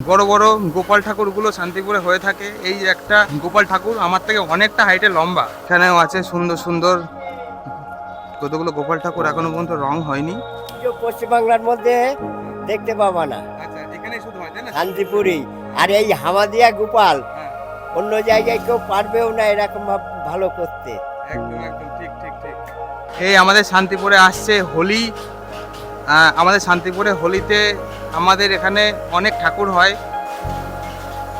বড় বড় গোপাল ঠাকুরগুলো শান্তিপুরে হয়ে থাকে। এই একটা গোপাল ঠাকুর আমার থেকে অনেকটা হাইটে লম্বা। এখানেও আছে সুন্দর সুন্দর কতগুলো গোপাল ঠাকুর এখনও পর্যন্ত রং হয়নি। পশ্চিমবাংলার মধ্যে দেখতে পাবা না। আচ্ছা শান্তিপুরি আর এই হামাদিয়া গোপাল হ্যাঁ। অন্য জায়গায় কেউ পারবেও না এরকম ভালো করতে। একদম একদম ঠিক ঠিক ঠিক। এই আমাদের শান্তিপুরে আসছে হোলি। আমাদের শান্তিপুরে হোলিতে আমাদের এখানে অনেক ঠাকুর হয়।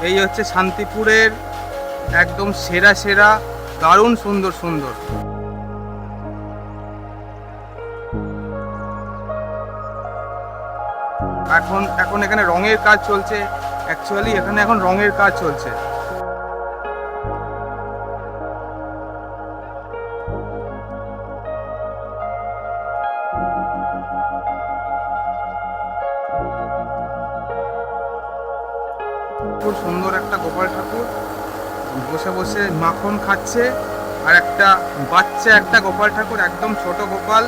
এই হচ্ছে শান্তিপুরের একদম সেরা সেরা, দারুণ, সুন্দর সুন্দর। এখন এখন এখানে রঙের কাজ চলছে। অ্যাকচুয়ালি এখানে এখন রঙের কাজ চলছে। খুব সুন্দর একটা গোপাল ঠাকুর। বসে বসে মাখন খাচ্ছে আর একটা বাচ্চা, একটা গোপাল ঠাকুর, একদম ছোট গোপাল।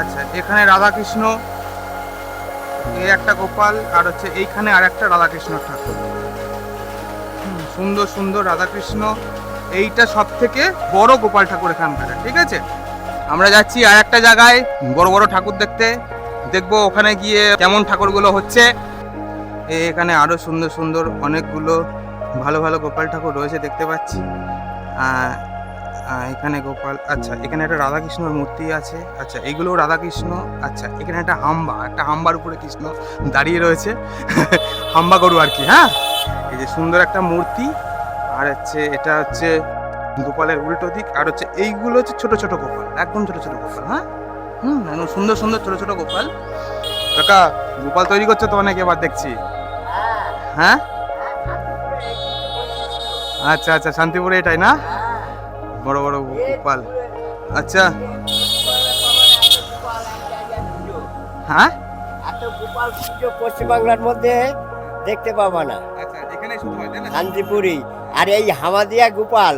আচ্ছা এখানে রাধাকৃষ্ণ এই একটা গোপাল, আর হচ্ছে এইখানে আর একটা রাধাকৃষ্ণ ঠাকুর। সুন্দর সুন্দর রাধাকৃষ্ণ। এইটা সব থেকে বড় গোপাল ঠাকুর এখানকার ঠিক আছে? আমরা যাচ্ছি আর একটা জায়গায়, বড় বড় ঠাকুর দেখতে। দেখব ওখানে গিয়ে কেমন ঠাকুরগুলো হচ্ছে। এখানে আরও সুন্দর সুন্দর অনেকগুলো ভালো ভালো গোপাল ঠাকুর রয়েছে দেখতে পাচ্ছি। এখানে গোপাল আচ্ছা এখানে একটা রাধাকৃষ্ণর মূর্তি আছে। আচ্ছা এইগুলো রাধাকৃষ্ণ আচ্ছা এখানে একটা হাম্বা, একটা হাম্বার উপরে কৃষ্ণ দাঁড়িয়ে রয়েছে। হাম্বা গরু আর কি হ্যাঁ? এই যে সুন্দর একটা মূর্তি। আর হচ্ছে এটা হচ্ছে গোপালের উল্টো দিক আর হচ্ছে এইগুলো হচ্ছে ছোট ছোট গোপাল একদম ছোট ছোট গোপাল হ্যাঁ? হুম একদম সুন্দর সুন্দর ছোট ছোট গোপাল। কাকা গোপাল তৈরি করছে তো অনেক এবার দেখছি। হ্যাঁ? আচ্ছা আচ্ছা শান্তিপুরে এটাই না? বড় বড় গোপাল। আচ্ছা। হ্যাঁ? পুজো পশ্চিমবাংলার মধ্যে দেখতে পাবা না। আচ্ছা হয় আর এই হামাদিয়া গোপাল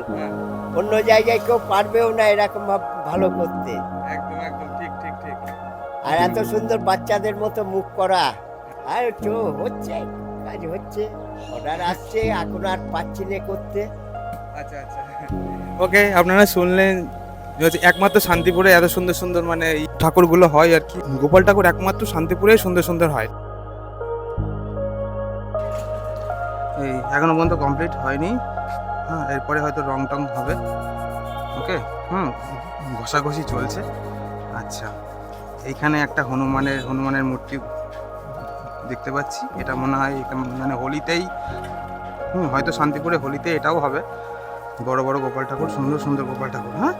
অন্য জায়গায় কেউ পারবেও না এরকম ভালো করতে। একদম একদম ঠিক ঠিক ঠিক। আর এত সুন্দর বাচ্চাদের মতো মুখ করা। আর তো হচ্ছে কাজ হচ্ছে অর্ডার আসছে এখন আর পাচ্ছি না করতে। আচ্ছা আচ্ছা। ওকে আপনারা শুনলেন একমাত্র শান্তিপুরে এত সুন্দর সুন্দর মানে ঠাকুরগুলো হয় আর কি। গোপাল ঠাকুর একমাত্র শান্তিপুরে সুন্দর সুন্দর হয়। এই এখনও পর্যন্ত কমপ্লিট হয়নি। হ্যাঁ এরপরে হয়তো রং টং হবে। ওকে? হুম, ঘষাঘষি চলছে। আচ্ছা এইখানে একটা হনুমানের হনুমানের মূর্তি দেখতে পাচ্ছি। এটা মনে হয় মানে হোলিতেই, হুম, হয়তো শান্তিপুরে হোলিতে এটাও হবে। বড় বড় গোপাল ঠাকুর, সুন্দর সুন্দর গোপাল ঠাকুর হ্যাঁ?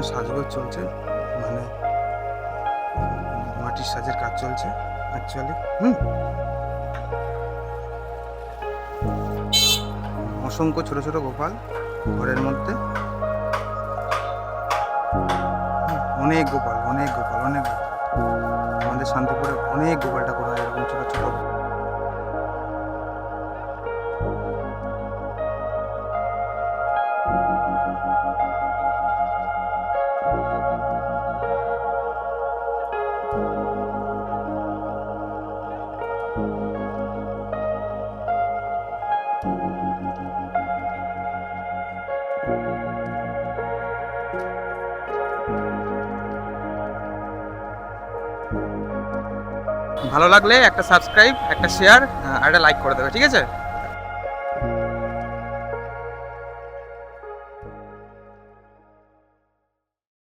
এখানে সাজগোজ চলছে। মানে মাটির সাজের কাজ চলছে অ্যাকচুয়ালি হুম। অসংখ্য ছোট ছোট গোপাল ঘরের মধ্যে। অনেক গোপাল অনেক গোপাল, অনেক আমাদের শান্তিপুরে অনেক গোপাল ঠাকুর হয়, এরকম ছোট ছোট। ভালো লাগলে একটা সাবস্ক্রাইব একটা শেয়ার আর একটা লাইক করে দেবে ঠিক আছে?